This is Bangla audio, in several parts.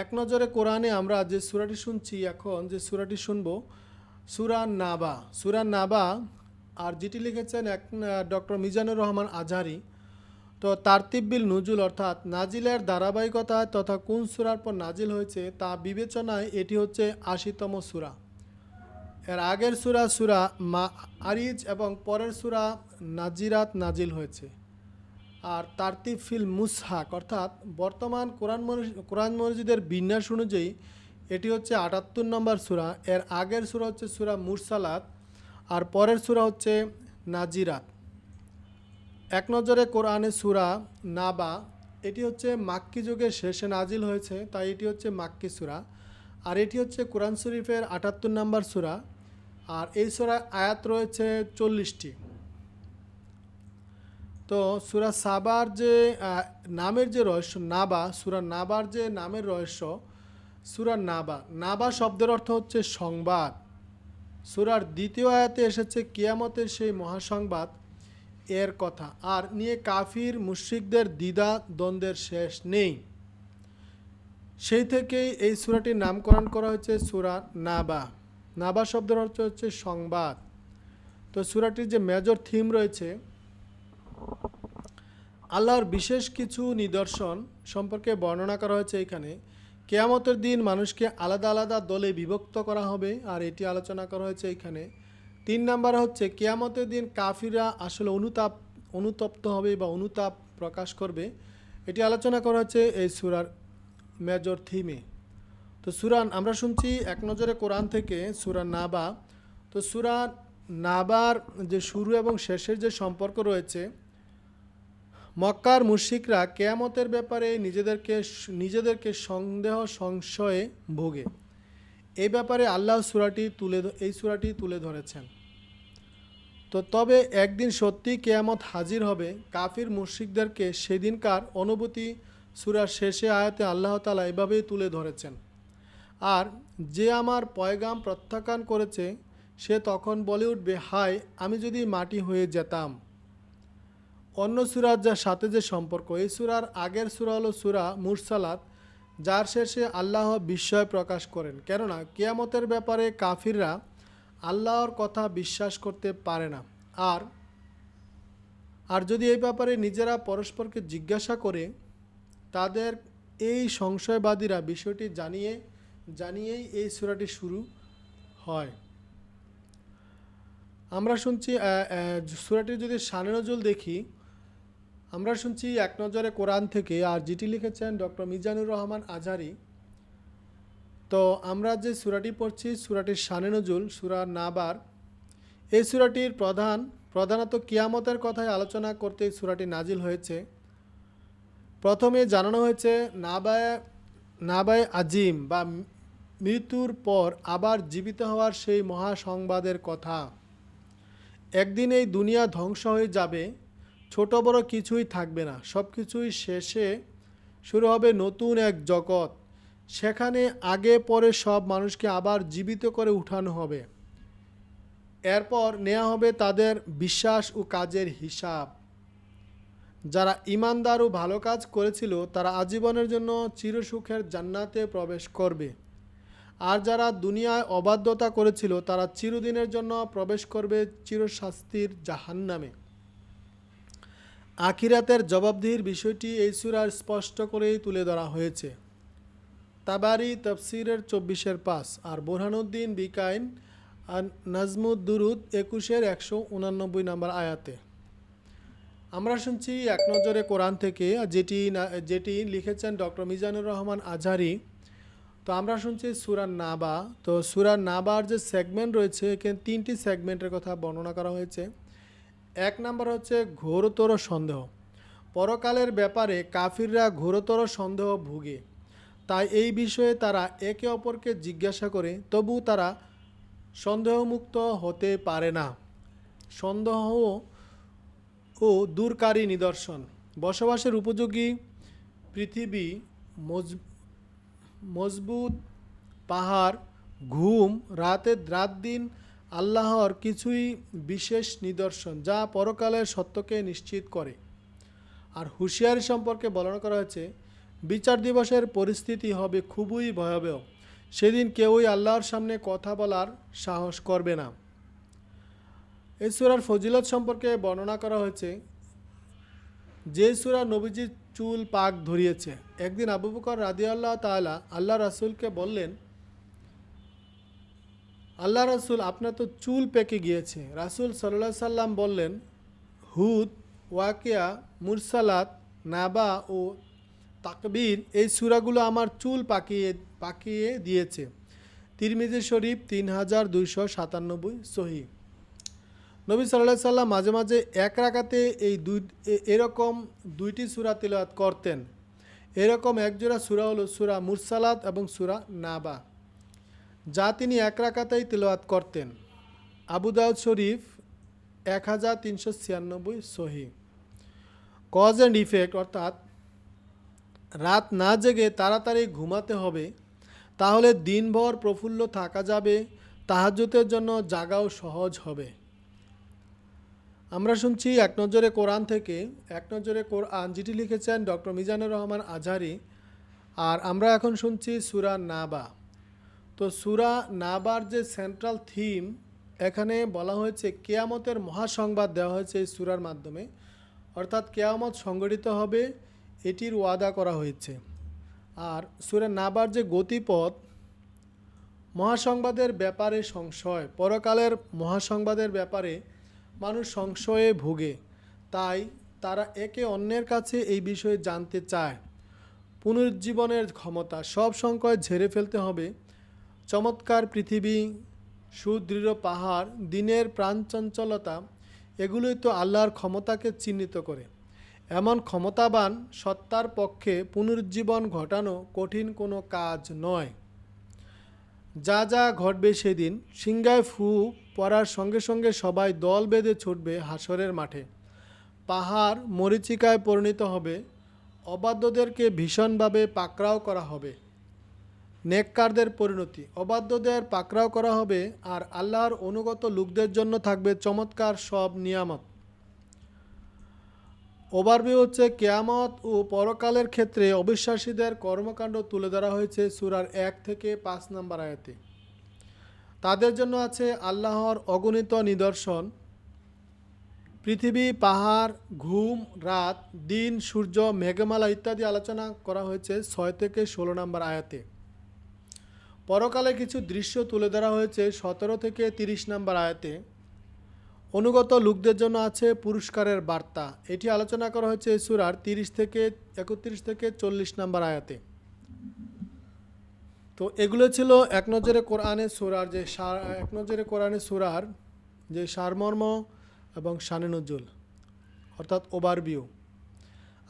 এক নজরে কোরআনে আমরা যে সুরাটি শুনছি এখন, যে সুরাটি শুনব, সুরা নাবা। সুরা নাবা, আর যেটি লিখেছেন এক ডক্টর মিজানুর রহমান আজহারি, তো তারতিব্বিল নুজুল অর্থাৎ নাজিলের ধারাবাহিকতা তথা কোন সুরার পর নাজিল হয়েছে তা বিবেচনায় এটি হচ্ছে আশিতম সুরা। এর আগের সুরা সুরা মা, আরিজ এবং পরের সুরা নাজিরাত নাজিল হয়েছে। আর তারতিব ফিল মুসহাক, অর্থাৎ বর্তমান কোরআন কোরআন মসজিদের বিন্যাস অনুযায়ী এটি হচ্ছে আটাত্তর নম্বর সুরা, এর আগের সুরা হচ্ছে সুরা মুরসালাত আর পরের সুরা হচ্ছে নাজিরাত। এক নজরে কোরআনে সুরা নাবা, এটি হচ্ছে মাক্কি যুগের শেষে নাজিল হয়েছে, তাই এটি হচ্ছে মাক্কি সুরা। আর এটি হচ্ছে কোরআন শরীফের আটাত্তর নম্বর সুরা, আর এই সুরায় আয়াত রয়েছে চল্লিশটি। তো সুরা সাবার যে নামের যে রহস্য, নাবা, সুরা নাবার যে নামের রহস্য, সুরা নাবা নাবা শব্দের অর্থ হচ্ছে সংবাদ। সুরার দ্বিতীয় আয়াতে এসেছে কিয়ামতের সেই মহাসংবাদ, এর কথা। আর নিয়ে কাফির, মুশ্রিকদের দ্বিধা, দ্বন্দ্বের শেষ নেই। সেই থেকেই এই সুরাটির নামকরণ করা হয়েছে সুরা নাবা। নাবা শব্দের অর্থ হচ্ছে সংবাদ। তো সুরাটির যে মেজর থিম রয়েছে আল্লাহর বিশেষ কিছু নিদর্শন সম্পর্কে বর্ণনা করা হয়েছে এখানে। কেয়ামতের দিন মানুষকে আলাদা আলাদা দলে বিভক্ত করা হবে, আর এটি আলোচনা করা হয়েছে এখানে। তিন নাম্বার হচ্ছে, কেয়ামতের দিন কাফিরা আসলে অনুতাপ, অনুতপ্ত হবে বা অনুতাপ প্রকাশ করবে। এটি আলোচনা করা হচ্ছে এই সুরার মেজর থিমে। তো সুরান, আমরা শুনছি এক নজরে কোরআন থেকে সুরা নাবা। তো সুরা নাবার যে শুরু এবং শেষের যে সম্পর্ক রয়েছে মক্কার মুশিকরা কেয়ামতের ব্যাপারে নিজেদেরকে নিজেদেরকে সন্দেহ সংশয়ে ভোগে। এই ব্যাপারে আল্লাহ সুরাটি তুলে এই সুরাটি তুলে ধরেছেন। তো তবে একদিন সত্যি কেয়ামত হাজির হবে, কাফির মুশরিকদেরকে সেদিনকার অনুভূতি সুরার শেষে আয়াতে আল্লাহ তালা এভাবেই তুলে ধরেছেন। আর যে আমার পয়গাম প্রত্যাখ্যান করেছে, সে তখন বলে উঠবে, হায়, আমি যদি মাটি হয়ে যেতাম। অন্য সুরার যার সাথে যে সম্পর্ক, এই সুরার আগের সুরা হলো সুরা মুরসালাত, যার শেষে আল্লাহ বিস্ময় প্রকাশ করেন। কেননা, কেয়ামতের ব্যাপারে কাফিররা আল্লাহর কথা বিশ্বাস করতে পারে না। আর আর যদি এই ব্যাপারে নিজেরা পরস্পরকে জিজ্ঞাসা করে, তাদের এই সংশয়বাদীরা বিষয়টি জানিয়ে, জানিয়েই এই সুরাটি শুরু হয়। আমরা শুনছি সুরাটির যদি শানে নজুল দেখি আমরা শুনছি এক নজরে কোরআন থেকে আর যেটি লিখেছেন ডক্টর মিজানুর রহমান আজহারি। তো আমরা যে সুরাটি পড়ছি, সুরাটির শানে নজুল, সুরা নাবার, এই সুরাটির প্রধান, প্রধানত কিয়ামতের কথায় আলোচনা করতে সুরাটি নাজিল হয়েছে। প্রথমে জানানো হয়েছে, নাবায় নাবায় আজিম বা মৃত্যুর পর আবার জীবিত হওয়ার সেই মহাসংবাদের কথা। একদিন এই দুনিয়া ধ্বংস হয়ে যাবে ছোট বড় কিছুই থাকবে না। সব কিছুই শেষে শুরু হবে নতুন এক জগৎ। সেখানে আগে পরে সব মানুষকে আবার জীবিত করে উঠানো হবে। এরপর নেওয়া হবে তাদের বিশ্বাস ও কাজের হিসাব। যারা ইমানদার ও ভালো কাজ করেছিল, তারা আজীবনের জন্য চিরসুখের জান্নাতে প্রবেশ করবে। আর যারা দুনিয়ায় অবাধ্যতা করেছিল, তারা চিরদিনের জন্য প্রবেশ করবে চিরশাস্তির জাহান্নামে। আখিরাতের জবাবদিহির বিষয়টি এই সুরার স্পষ্ট করেই তুলে ধরা হয়েছে। তাবারি তফসিরের চব্বিশের পাস আর বোরহানুদ্দিন বিকাইন আর নাজমুদ্দুরুদ একুশের একশো উনানব্বই নম্বর আয়াতে। আমরা শুনছি এক নজরে কোরআন থেকে, যেটি যেটি লিখেছেন ডক্টর মিজানুর রহমান আজহারি। তো আমরা শুনছি সুরার নাবা। তো সুরার নাবার যে সেগমেন্ট রয়েছে, এখানে তিনটি সেগমেন্টের কথা বর্ণনা করা হয়েছে। এক নাম্বার হচ্ছে ঘোরতর সন্দেহ। পরকালের ব্যাপারে কাফিররা ঘোরতর সন্দেহ ভুগে। তাই এই বিষয়ে তারা একে অপরকে জিজ্ঞাসা করে, তবু তারা সন্দেহমুক্ত হতে পারে না। সন্দেহ ও দূরকারী নিদর্শন। বসবাসের উপযোগী পৃথিবী, মজ, মজবুত পাহাড়, ঘুম, রাতে রাত দিন আল্লাহর কিছুই বিশেষ নিদর্শন, যা পরকালের সত্যকে নিশ্চিত করে। আর হুঁশিয়ারি সম্পর্কে বর্ণনা করা হয়েছে, বিচার দিবসের পরিস্থিতি হবে খুবই ভয়াবহ। সেদিন কেউই আল্লাহর সামনে কথা বলার সাহস করবে না। এই সুরার ফজিলত সম্পর্কে বর্ণনা করা হয়েছে, যে সুরা নবীজির চুল পাক ধরিয়েছে। একদিন আবু বকর রাদি আল্লাহ তালা আল্লাহ রাসুলকে বললেন আল্লাহ রাসুল আপনার তো চুল পেকে গিয়েছে। রাসুল সাল্লাহ সাল্লাম বললেন, হুদ, ওয়াকিয়া, মুরসালাত, নাবা ও তাকবির, এই সুরাগুলো আমার চুল পাকিয়ে পাকিয়ে দিয়েছে। তিরমিজি শরীফ তিন হাজার দুইশো সাতানব্বই সহি। নবী সাল্লাহ সাল্লাম মাঝে মাঝে এক রাকাতে এই দুই এরকম দুইটি সুরা তিলাওয়াত করতেন। এরকম একজোড়া সুরা হলো সুরা মুরসালাত এবং সুরা নাবা। যা তিনি এক রাকাতেই তিলাওয়াত করতেন। আবু দাউদ শরীফ এক হাজার তিনশো ছিয়ানব্বই সহি। কজ অ্যান্ড ইফেক্ট অর্থাৎ রাত না জেগে তাড়াতাড়ি ঘুমাতে হবে, তাহলে দিনভর প্রফুল্ল থাকা যাবে তাহাজ্জুতের জন্য জাগাও সহজ হবে। আমরা শুনছি এক নজরে কোরআন থেকে এক নজরে কোরআন যেটি লিখেছেন ডক্টর মিজানুর রহমান আজহারি, আর আমরা এখন শুনছি সুরা নাবা। তো সুরা নাবার যে সেন্ট্রাল থিম এখানে বলা হয়েছে কেয়ামতের মহাসংবাদ দেওয়া হয়েছে এই সুরার মাধ্যমে। অর্থাৎ কেয়ামত সংগঠিত হবে, এটির ওয়াদা করা হয়েছে। আর সুরা নাবার যে গতিপথ, মহাসংবাদের ব্যাপারে সংশয়, পরকালের মহাসংবাদের ব্যাপারে মানুষ সংশয়ে ভোগে। তাই তারা একে অন্যের কাছে এই বিষয়ে জানতে চায়। পুনরুজ্জীবনের ক্ষমতা সব সংকয় ঝেড়ে ফেলতে হবে। চমৎকার পৃথিবী, সুদৃঢ় পাহাড়, দিনের প্রাণচঞ্চলতা, এগুলোই তো আল্লাহর ক্ষমতাকে চিহ্নিত করে। এমন ক্ষমতাবান সত্তার পক্ষে পুনরুজ্জীবন ঘটানো কঠিন কোনো কাজ নয়। যা যা ঘটবে সেদিন সিংগায় ফু পড়ার সঙ্গে সঙ্গে সবাই দল বেঁধে ছুটবে হাসরের মাঠে। পাহাড় মরিচিকায় পরিণত হবে, অবাধ্যদেরকে ভীষণভাবে পাকড়াও করা হবে। নেককারদের পরিণতি। অবাধ্যদের পাকড়াও করা হবে আর আল্লাহর অনুগত লোকদের জন্য থাকবে চমৎকার সব নিয়ামত। ওভারভিউ হচ্ছে কেয়ামত ও পরকালের ক্ষেত্রে অবিশ্বাসীদের কর্মকাণ্ড তুলে ধরা হয়েছে সুরার এক থেকে পাঁচ নম্বর আয়াতে। তাদের জন্য আছে আল্লাহর অগণিত নিদর্শন। পৃথিবী, পাহাড়, ঘুম, রাত, দিন, সূর্য, মেঘমালা ইত্যাদি আলোচনা করা হয়েছে ছয় থেকে ষোলো নম্বর আয়াতে। পরকালে কিছু দৃশ্য তুলে ধরা হয়েছে সতেরো থেকে তিরিশ নম্বর আয়াতে। অনুগত লোকদের জন্য আছে পুরস্কারের বার্তা। এটি আলোচনা করা হয়েছে সুরার তিরিশ থেকে একত্রিশ থেকে চল্লিশ নম্বর আয়াতে। তো এগুলো ছিল এক নজরে কোরআনের সুরার যে সার, এক নজরে কোরআনের সুরার যে সারমর্ম এবং শানে নজুল, অর্থাৎ ওভারভিউ।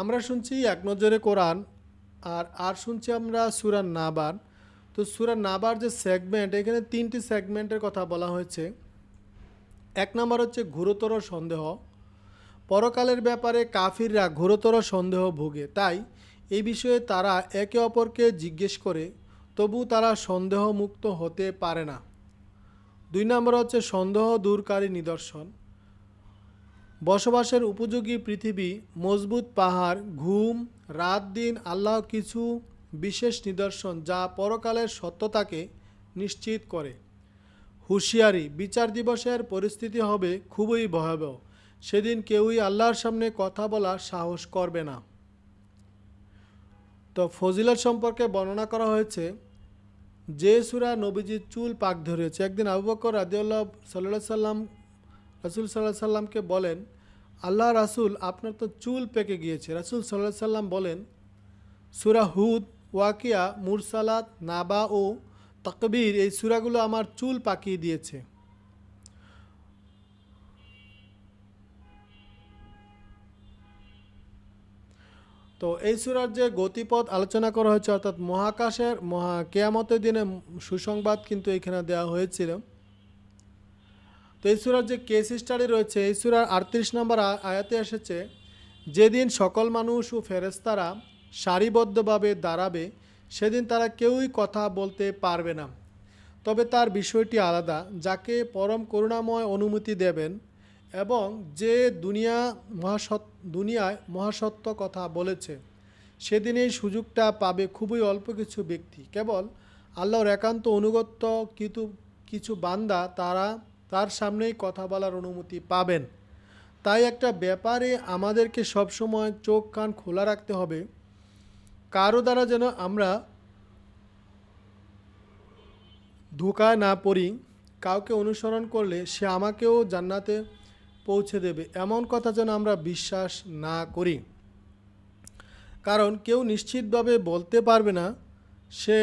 আমরা শুনছি এক নজরে কোরআন আর আর শুনছি আমরা সুরার নাবার তো সুরা নাবার যে সেগমেন্ট এখানে তিনটি সেগমেন্টের কথা বলা হয়েছে। এক নম্বর হচ্ছে ঘোরতর সন্দেহ। পরকালের ব্যাপারে কাফিররা ঘোরতর সন্দেহ ভোগে। তাই এই বিষয়ে তারা একে অপরকে জিজ্ঞেস করে, তবু তারা সন্দেহমুক্ত হতে পারে না। দুই নম্বর হচ্ছে সন্দেহ দূরকারী নিদর্শন। বসবাসের উপযোগী পৃথিবী, মজবুত পাহাড়, ঘুম, রাত, দিন, আল্লাহ কিছু বিশেষ নিদর্শন যা পরকালের সত্যতাকে নিশ্চিত করে। হুঁশিয়ারি, বিচার দিবসের পরিস্থিতি হবে খুবই ভয়াবহ। সেদিন কেউই আল্লাহর সামনে কথা বলার সাহস করবে না। তো ফজিলত সম্পর্কে বর্ণনা করা হয়েছে, যে সুরা নবীজির চুল পাক ধরেছে। একদিন আবু বকর রাদিউল্লাহ সাল্লাহ সাল্লাম, রাসুল সাল্লাহ সাল্লামকে বলেন, আল্লাহ রাসুল আপনার তো চুল পেকে গিয়েছে। রাসুল সাল্লাহ সাল্লাম বলেন, সুরা হুদ ওয়াকিয়া, মুরসালাত, নাবা ও তাকবীর এই সুরাগুলো আমার চুল পাকিয়ে দিয়েছে। তো এই সুরার যে গতিপথ আলোচনা করা হয়েছে, অর্থাৎ মহাকাশের, মহা কেয়ামতের দিনে সুসংবাদ কিন্তু এখানে দেওয়া হয়েছিল। তো এই সুরার যে কেস স্টাডি রয়েছে, এই সুরার আটত্রিশ নম্বর আয়াতে এসেছে, যেদিন সকল মানুষ ও ফেরেস্তারা সারিবদ্ধভাবে দাঁড়াবে, সেদিন তারা কেউই কথা বলতে পারবে না। তবে তার বিষয়টি আলাদা, যাকে পরম করুণাময় অনুমতি দেবেন এবং যে দুনিয়া মহাসৎ, দুনিয়ায় মহাসত্য কথা বলেছে, সেদিন এই সুযোগটা পাবে খুবই অল্প কিছু ব্যক্তি। কেবল আল্লাহর একান্ত অনুগত্য কিন্তু কিছু বান্দা তারা, তার সামনেই কথা বলার অনুমতি পাবেন। তাই একটা ব্যাপারে আমাদেরকে সবসময় চোখ কান খোলা রাখতে হবে। কারও দ্বারা যেন আমরা ধোকায় না পড়ি, কাউকে অনুসরণ করলে সে আমাকেও জান্নাতে পৌঁছে দেবে। এমন কথা যেন আমরা বিশ্বাস না করি। কারণ কেউ নিশ্চিতভাবে বলতে পারবে না সে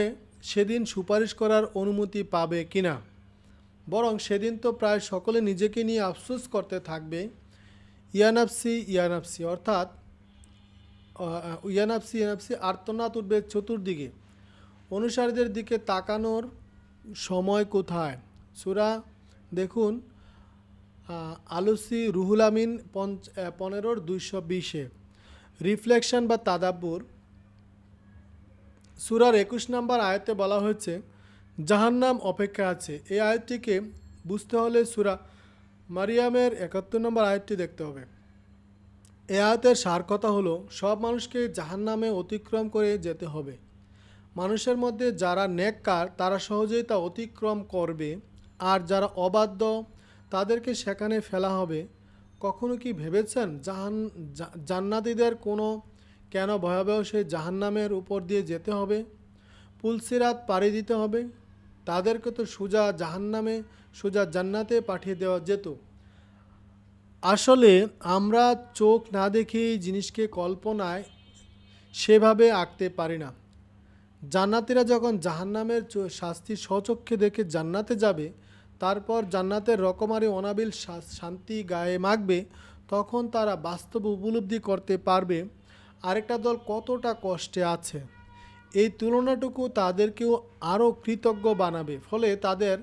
সেদিন সুপারিশ করার অনুমতি পাবে কি না বরং সেদিন তো প্রায় সকলে নিজেকে নিয়ে আফসোস করতে থাকবে। ইয়ানাফসি ইয়ানাফসি, অর্থাৎ ইয়ানাফসি ইয়ানাফসি আর্তনাদ উঠবে চতুর্দিকে। অনুসারীদের দিকে তাকানোর সময় কোথায়? সুরা, দেখুন আলুসি রুহুল আমিন পঞ্চ পনেরোর দুইশো বিশে। রিফ্লেকশন বা তাদাব্বুর। সুরার একুশ নম্বর আয়তে বলা হয়েছে, জাহান্নাম অপেক্ষা আছে। এই আয়াতটিকে বুঝতে হলে সুরা মারিয়ামের একাত্তর নম্বর আয়াতটি দেখতে হবে। এ আয়াতের সার কথা হলো, সব মানুষকে জাহান্নামে অতিক্রম করে যেতে হবে। মানুষের মধ্যে যারা নেককার, তারা সহজেই তা অতিক্রম করবে। আর যারা অবাধ্য, তাদেরকে সেখানে ফেলা হবে। কখনো কি ভেবেছেন জাহান জান্নাতীদের কোনো কেন ভয়াবহ সেই জাহান্নামের উপর দিয়ে যেতে হবে? পুলসিরাত পাড়ি দিতে হবে। তাদেরকে তো সোজা জাহান্নামে, সোজা জান্নাতে পাঠিয়ে দেওয়া যেত। আসলে আমরা চোখ না দেখেই জিনিসকে কল্পনায় সেভাবে আঁকতে পারি না। জান্নাতিরা যখন জাহান্নামের শাস্তি স্বচক্ষে দেখে জান্নাতে যাবে, তারপর জান্নাতের রকমারি অনাবিল শান্তি গায়ে মাখবে, তখন তারা বাস্তব উপলব্ধি করতে পারবে আরেকটা দল কতটা কষ্টে আছে। এই তুলনাটুকু তাদেরকেও আরও কৃতজ্ঞ বানাবে, ফলে তাদের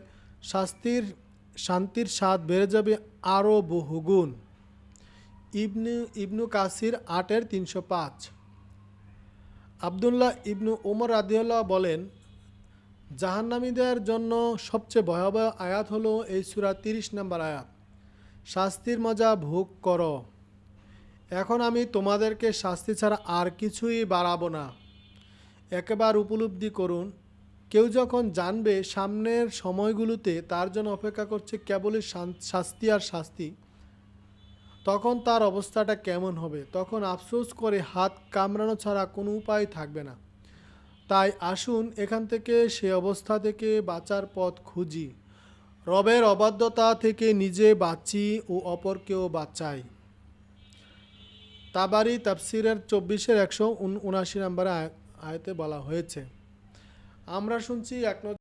শাস্তির শান্তির স্বাদ বেড়ে যাবে আরও বহুগুণ। ইবনু ইবনু কাসির আটের তিনশো পাঁচ। আবদুল্লাহ ইবনু ওমর রাদিউল্লাহ বলেন, জাহান্নামীদের জন্য সবচেয়ে ভয়াবহ আয়াত হলো এই সুরা তিরিশ নম্বর আয়াত। শাস্তির মজা ভোগ করো। এখন আমি তোমাদেরকে শাস্তি ছাড়া আর কিছুই বাড়াবো না। একেবার উপলব্ধি করুন কেউ যখন জানবে সামনের সময়গুলোতে তার জন্য অপেক্ষা করছে কেবলই শাস্তি আর শাস্তি, তখন তার অবস্থাটা কেমন হবে? তখন আফসোস করে হাত কামড়ানো ছাড়া কোনো উপায় থাকবে না। তাই আসুন এখান থেকে সে অবস্থা থেকে বাঁচার পথ খুঁজি। রবের অবাধ্যতা থেকে নিজে বাঁচি ও অপরকেও বাঁচাই। তাবারি তাফসিরের চব্বিশের একশো উনআশি নম্বর আয়তে বলা হয়েছে। আমরা শুনছি এক